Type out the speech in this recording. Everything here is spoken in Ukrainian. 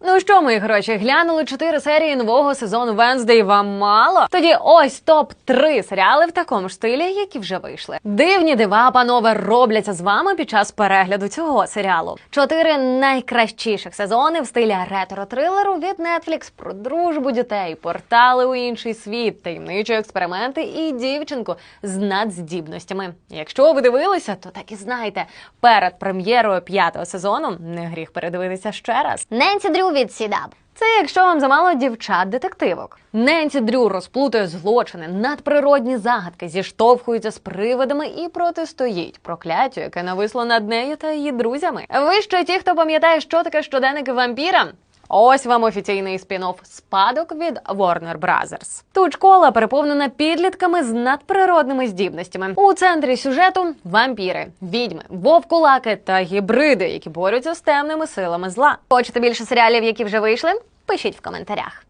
Ну що, мої гроші, глянули чотири серії нового сезону Венздей. Вам мало? Тоді ось топ 3 серіали в такому стилі, які вже вийшли. Дивні дива, панове, робляться з вами під час перегляду цього серіалу. Чотири найкращіших сезони в стилі ретро-трилеру від Netflix про дружбу дітей, портали у інший світ, таємничі експерименти і дівчинку з надздібностями. Якщо ви дивилися, то так і знайте, перед прем'єрою п'ятого сезону не гріх передивитися ще раз. Ненсі Дрю від Сідаб. Це якщо вам замало дівчат-детективок. Ненсі Дрю розплутує злочини, надприродні загадки, зіштовхується з привидами і протистоїть прокляттю, яке нависло над нею та її друзями. Ви ще ті, хто пам'ятає, що таке щоденники вампіра? Ось вам офіційний спін-офф спадок від Warner Brothers. Тут школа переповнена підлітками з надприродними здібностями. У центрі сюжету вампіри, відьми, вовкулаки та гібриди, які борються з темними силами зла. Хочете більше серіалів, які вже вийшли? Пишіть в коментарях.